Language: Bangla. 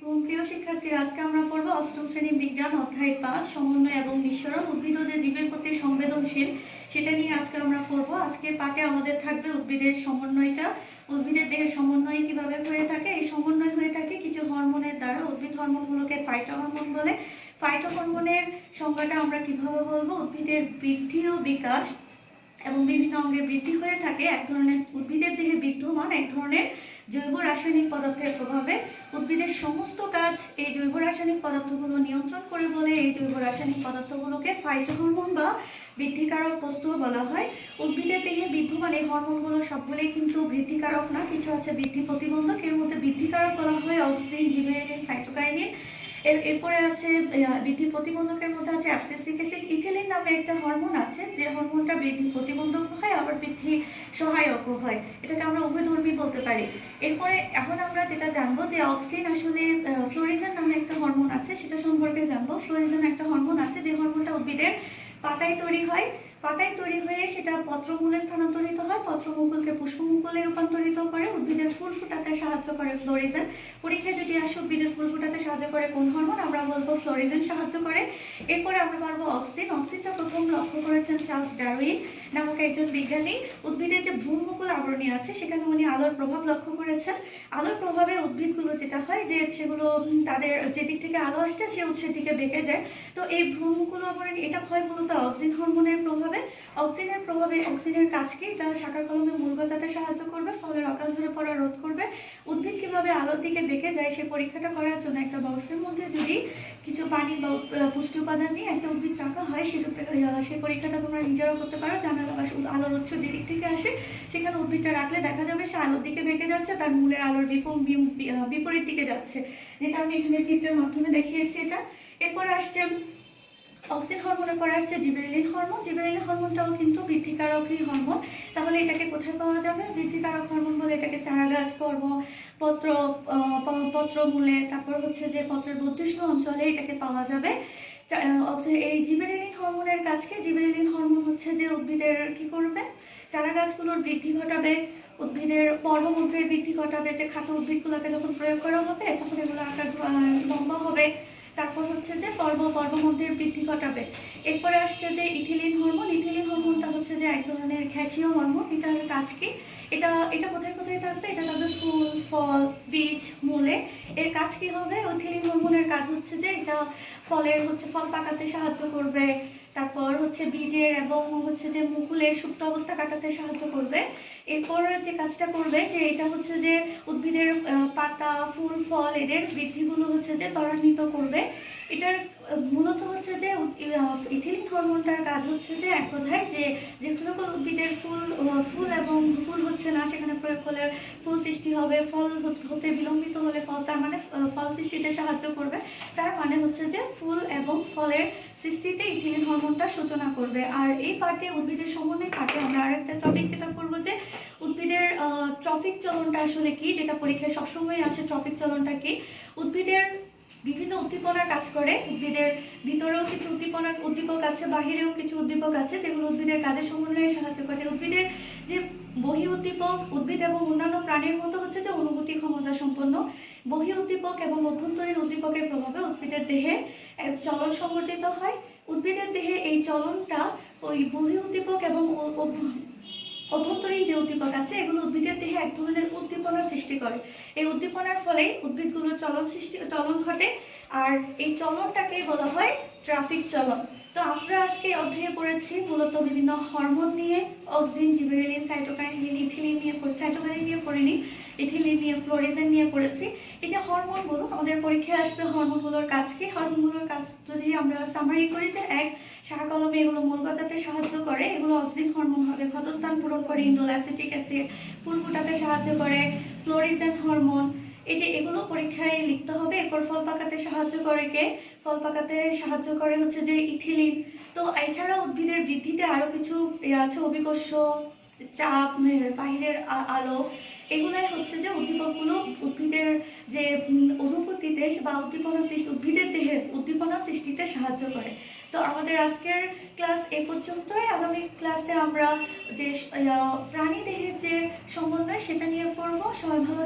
প্রিয় শিক্ষার্থী, আজকে আমরা পড়ব অষ্টম শ্রেণি বিজ্ঞান অধ্যায় পাঁচ সমন্বয় এবং বিস্মরণ উদ্ভিদ যে জীবের প্রতি সংবেদনশীল, সেটা নিয়ে আজকে আমরা পড়ব। আজকের পাঠে আমাদের থাকবে উদ্ভিদের সমন্বয়টা। উদ্ভিদের দেহের সমন্বয় কীভাবে হয়ে থাকে? এই সমন্বয় হয়ে থাকে কিছু হরমোনের দ্বারা। উদ্ভিদ হরমোনগুলোকে ফাইটো হরমোন বলে। ফাইটো হরমোনের সংজ্ঞাটা আমরা কীভাবে বলব? উদ্ভিদের বৃদ্ধি ও বিকাশ এবং বিভিন্ন অঙ্গে বৃদ্ধি হয়ে থাকে। এক ধরনের উদ্ভিদের দেহে বিদ্যমান, এক ধরনের জৈব রাসায়নিক পদার্থের প্রভাবে উদ্ভিদের সমস্ত কাজ এই জৈব রাসায়নিক পদার্থগুলো নিয়ন্ত্রণ করে বলে। এই জৈব রাসায়নিক পদার্থগুলোকে ফাইটোহরমোন বা বৃদ্ধিকারক বস্তুও বলা হয়। উদ্ভিদের দেহে বিদ্যমান এই হরমোনগুলো সবগুলোই কিন্তু বৃদ্ধিকারক না, কিছু আছে বৃদ্ধি প্রতিবন্ধক। এর মধ্যে বৃদ্ধিকারক বলা হয় অক্সিজেন জিবেরিন সাইটোকাইনিন। এর, এরপরে আছে বৃদ্ধি প্রতিবন্ধকের মধ্যে আছে অ্যাবসেসিক অ্যাসিড ইথিলিন নামে একটা হরমোন আছে, যে হরমোনটা বৃদ্ধি প্রতিবন্ধক হয়, আবার বৃদ্ধি সহায়কও হয়। এটাকে আমরা উভয়ধর্মী বলতে পারি। এরপরে এখন আমরা যেটা জানব যে অক্সিন আসলে ফ্লোরিজেন নামে একটা হরমোন আছে, সেটা সম্পর্কে জানব। ফ্লোরিজেন একটা হরমোন আছে, যে হরমোনটা উদ্ভিদের পাতায় তৈরি হয়। পাতায় তৈরি হয়ে সেটা পত্রমূলে স্থানান্তরিত হয়। পত্রমুকুলকে পুষ্পমুকুলে রূপান্তরিত করে উদ্ভিদের ফুল ফুটাতে সাহায্য করে ফ্লোরিজেন। পরীক্ষায় যদি আসে, উদ্ভিদের ফুল ফুটাতে সাহায্য করে কোন হরমোন? আমরা বলব ফ্লোরিজেন সাহায্য করে। এরপরে আমরা পারব অক্সিন। অক্সিনটা প্রথম লক্ষ্য করেছেন চার্লস ডারউইন নামক একজন বিজ্ঞানী। উদ্ভিদের যে ভূমুকুল আবরণী আছে, সেখানে উনি আলোর প্রভাব লক্ষ্য করেছেন। আলোর প্রভাবে উদ্ভিদগুলো যেটা হয় যে সেগুলো তাদের যেদিক থেকে আলো আসছে, সে উৎসের দিকে বেঁকে যায়। তো এই ভ্রূমুকুল আবরণী, এটা হয় মূলত অক্সিন হরমোনের প্রভাবে। অক্সিনের প্রভাবে অক্সিনের কাজকে এটা শাখা কলমে মূল গজাতে সাহায্য করবে ফলের অকাল ঝরে পড়া রোধ করবে। উদ্ভিদ কীভাবে আলোর দিকে বেঁকে যায় সেই পরীক্ষাটা করার জন্য একটা বক্সের মধ্যে যদি কিছু পানি বা পুষ্টি উপাদান নিয়ে একটা উদ্ভিদ রাখা হয় সেই সেই পরীক্ষাটা তোমরা নিজেরাও করতে পারো। জানালা বা আলোর উৎস যেদিক থেকে আসে, সেখানে উদ্ভিদটা রাখলে দেখা যাবে সে আলোর দিকে বেঁকে যাচ্ছে, তার মূলের আলোর বিপরীত দিকে যাচ্ছে। যেটা আমি এখানে চিত্রের মাধ্যমে দেখিয়েছি এটা। এরপর আসছে অক্সিন হরমোনের পরে আসছে জিবেরিলিন হরমোন জিবেরিলিন হরমোনটাও কিন্তু বৃদ্ধিকারকই হরমোন তাহলে এটাকে কোথায় পাওয়া যাবে? বৃদ্ধিকারক হরমোন বলে এটাকে চারা গাছ পর্ব পত্র আহ, প- পত্র মূলে তারপর হচ্ছে যে পত্রের বর্ধিষ্ণু অঞ্চলে এটাকে পাওয়া যাবে। এই জিবেরিলিন হরমোনের কাজকে জিবেরিলিন হরমোন হচ্ছে যে উদ্ভিদের কি করবে? চারা গাছগুলোর বৃদ্ধি ঘটাবে উদ্ভিদের পর্বমন্ত্রের বৃদ্ধি ঘটাবে। যে খাটো উদ্ভিদগুলোকে যখন প্রয়োগ করা হবে তখন এগুলো আকার লম্বা হবে। তারপর হচ্ছে যে পর্ব মধ্যে বৃদ্ধি ঘটাবে। এরপরে আসছে যে ইথিলিন হরমোন। ইথিলিন হরমোনটা হচ্ছে যে এক ধরনের ঘ্যাসীয় হরমোন। এটার কাজ কি? এটা এটা কোথায় কোথায় থাকবে? এটা থাকবে ফুল, ফল, বীজ, মূলে। এর কাজ কি হবে? ইথিলিন হরমোনের কাজ হচ্ছে যে এটা ফলের হচ্ছে ফল পাকাতে সাহায্য করবে। তারপর হচ্ছে বীজের এবং হচ্ছে যে মুকুলের সুপ্ত অবস্থা কাটাতে সাহায্য করবে। এরপর যে কাজটা করবে, যে এটা হচ্ছে যে উদ্ভিদের পাতা, ফুল, ফল, এদের বৃদ্ধিগুলো হচ্ছে যে ত্বরান্বিত করবে। এটার মূলত হচ্ছে যে ইথিলিন হরমোনটার কাজ হচ্ছে যে এক কথায় যে যে সকল উদ্ভিদের ফুল ফুল এবং ফুল হচ্ছে না, সেখানে প্রয়োগ করলে ফুল সৃষ্টি হবে, ফল হতে বিলম্বিত হলে ফল তার মানে ফল সৃষ্টিতে সাহায্য করবে। তার মানে হচ্ছে যে ফুল এবং ফলের সৃষ্টিতে ইথিলিন হরমোনটা সূচনা করবে। আর এই পার্টে উদ্ভিদের সমন্বয় পার্টে আমরা আরেকটা টপিক যেটা করব যে, উদ্ভিদের ট্রফিক চলনটা আসলে কি? যেটা পরীক্ষায় সবসময় আসে ট্রফিক চলনটা কি? উদ্ভিদের বিভিন্ন উদ্দীপনার কাজ করে। উদ্ভিদের ভিতরেও কিছু উদ্দীপনা, উদ্দীপক আছে, বাহিরেও কিছু উদ্দীপক আছে, যেগুলো উদ্ভিদের কাজে সমন্বয়ে সাহায্য করে। উদ্ভিদের যে বহি উদ্দীপক, উদ্ভিদ এবং অন্যান্য প্রাণীর মতো হচ্ছে যে অনুভূতি ক্ষমতা সম্পন্ন। বহি উদ্দীপক এবং অভ্যন্তরীণ উদ্দীপকের প্রভাবে উদ্ভিদের দেহে চলন সংঘটিত হয়। উদ্ভিদের দেহে চলনটা ওই বহি উদ্দীপক এবং অভ্যন্তরীণ যে উদ্দীপক আছে, এগুলো উদ্ভিদের দেহে এক ধরনের উদ্দীপনা সৃষ্টি করে। এই উদ্দীপনার ফলে উদ্ভিদগুলোর চলন সৃষ্টি, চলন ঘটে। আর এই চলনটাকে বলা হয় ট্রাফিক চলন। তো আমরা আজকে অধ্যায়ে পড়েছি মূলত বিভিন্ন হরমোন নিয়ে, অক্সিজেন জিবেরিলিন সাইটোকাইন ইথিলিন নিয়ে নিয়ে পড়িনি ইথিলিন নিয়ে ফ্লোরিজেন নিয়ে পড়েছি এই যে হরমোনগুলো আমাদের পরীক্ষায় আসবে হরমোনগুলোর কাজ কি? হরমোনগুলোর কাজ যদি আমরা সামারি করি যে এক, শাখা কলমে এগুলো মূল গজাতে সাহায্য করে, এগুলো অক্সিন হরমোন হবে, ক্ষতস্থান পূরণ করে ইন্ডোল অ্যাসিটিক অ্যাসিড ফুল ফুটাতে সাহায্য করে ফ্লোরিজেন হরমোন এই যে এগুলো পরীক্ষায় লিখতে হবে, এরপর ফল পাকাতে সাহায্য করে কে? ফল পাকাতে সাহায্য করে হচ্ছে যে ইথিলিন তো এছাড়া উদ্ভিদের বৃদ্ধিতে আরও কিছু আছে, অভিকর্ষ চাপ বাহিরের আলো, এগুলাই হচ্ছে যে উদ্দীপকগুলো উদ্ভিদের যে অনুভূতি অনুভূতিতে বা উদ্দীপনা সৃষ্টি, উদ্ভিদের দেহের উদ্দীপনা সৃষ্টিতে সাহায্য করে। তো আমাদের আজকের ক্লাস এ পর্যন্তই। আগামী ক্লাসে আমরা যে প্রাণী দেহের যে সমন্বয়, সেটা নিয়ে পড়ব। সবাই ভালো